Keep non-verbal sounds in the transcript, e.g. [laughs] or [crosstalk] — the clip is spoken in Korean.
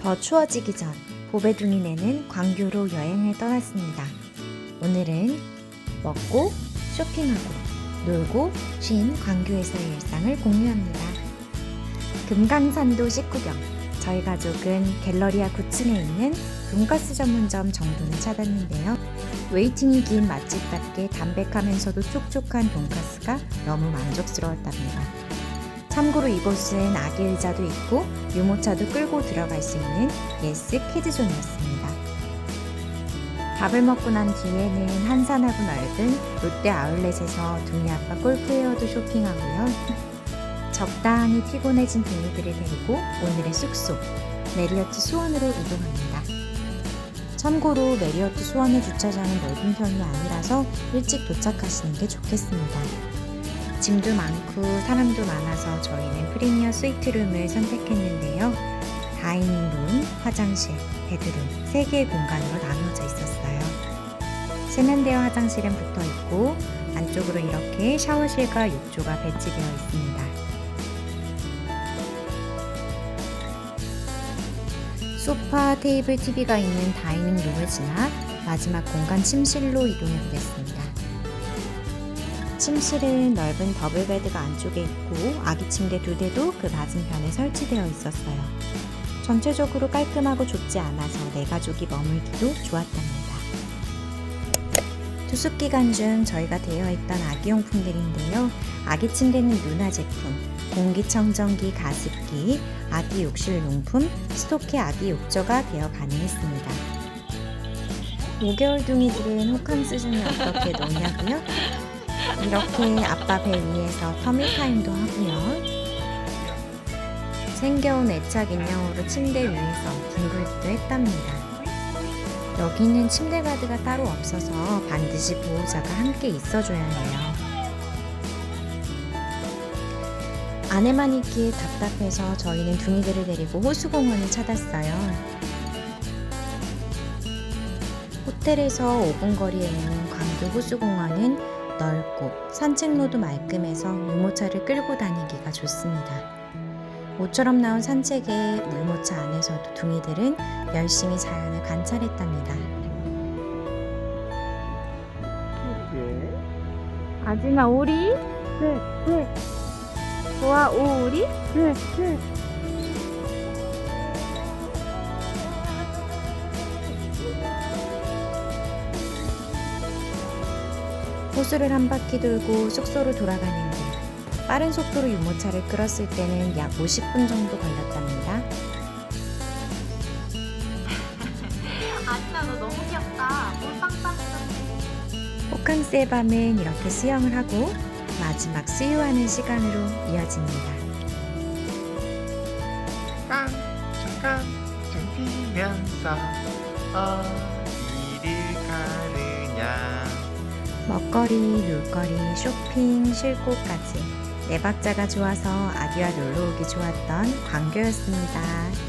더 추워지기 전 보배둥이 내는 광교로 여행을 떠났습니다. 오늘은 먹고 쇼핑하고 놀고 쉰 광교에서의 일상을 공유합니다. 금강산도 식구경 저희 가족은 갤러리아 9층에 있는 돈가스 전문점 정돈을 찾았는데요. 웨이팅이 긴 맛집답게 담백하면서도 촉촉한 돈가스가 너무 만족스러웠답니다. 참고로 이곳은 아기 의자도 있고 유모차도 끌고 들어갈 수 있는 예스 키즈존이었습니다. 밥을 먹고 난 뒤에는 한산하고 넓은 롯데 아울렛에서 둥이 아빠 골프웨어도 쇼핑하고요. [laughs] 적당히 피곤해진 둥이들을 데리고 오늘의 숙소 메리어트 수원으로 이동합니다. 참고로 메리어트 수원의 주차장은 넓은 편이 아니라서 일찍 도착하시는 게 좋겠습니다. 짐도 많고 사람도 많아서 저희는 프리미어 스위트룸을 선택했는데요. 다이닝룸, 화장실, 베드룸 3개의 공간으로 나누어져 있었어요. 세면대와 화장실은 붙어 있고 안쪽으로 이렇게 샤워실과 욕조가 배치되어 있습니다. 소파, 테이블, TV가 있는 다이닝룸을 지나 마지막 공간 침실로 이동해 보겠습니다. 침실은 넓은 더블 베드가 안쪽에 있고 아기 침대 두 대도 그 맞은편에 설치되어 있었어요. 전체적으로 깔끔하고 좁지 않아서 내 가족이 머물기도 좋았답니다. 투숙 기간 중 저희가 대여했던 아기용품들인데요. 아기 침대는 누나 제품, 공기청정기, 가습기, 아기 욕실 용품, 스토케 아기 욕조가 대여 가능했습니다. 5개월 둥이들은 호캉스 중에 어떻게 노냐고요? 이렇게 아빠 배 위에서 터미 타임도 하고요. 생겨온 애착 인형으로 침대 위에서 둥글기도 했답니다. 여기는 침대 가드가 따로 없어서 반드시 보호자가 함께 있어줘야 해요. 아내만 있기에 답답해서 저희는 둥이들을 데리고 호수공원을 찾았어요. 호텔에서 5분 거리에 있는 광교 호수공원은 넓고 산책로도 말끔해서 유모차를 끌고 다니기가 좋습니다. 모처럼 나온 산책에 물모차 안에서도 둥이들은 열심히 자연을 관찰했답니다. 아진아 오리? 네, 네, 좋아 오리? 네, 네. 호수를 한 바퀴 돌고 숙소로 돌아가는 길. 빠른 속도로 유모차를 끌었을 때는 약 50분 정도 걸렸답니다. [laughs] 아진아 너 너무 귀엽다. 물. 호캉스의 밤은 이렇게 수영을 하고 마지막 수유하는 시간으로 이어집니다. 깡, 깡, 둥피면서 어디를 가느냐 먹거리, 놀거리, 쇼핑, 쉴 곳까지 네 박자가 좋아서 아기와 놀러 오기 좋았던 광교였습니다.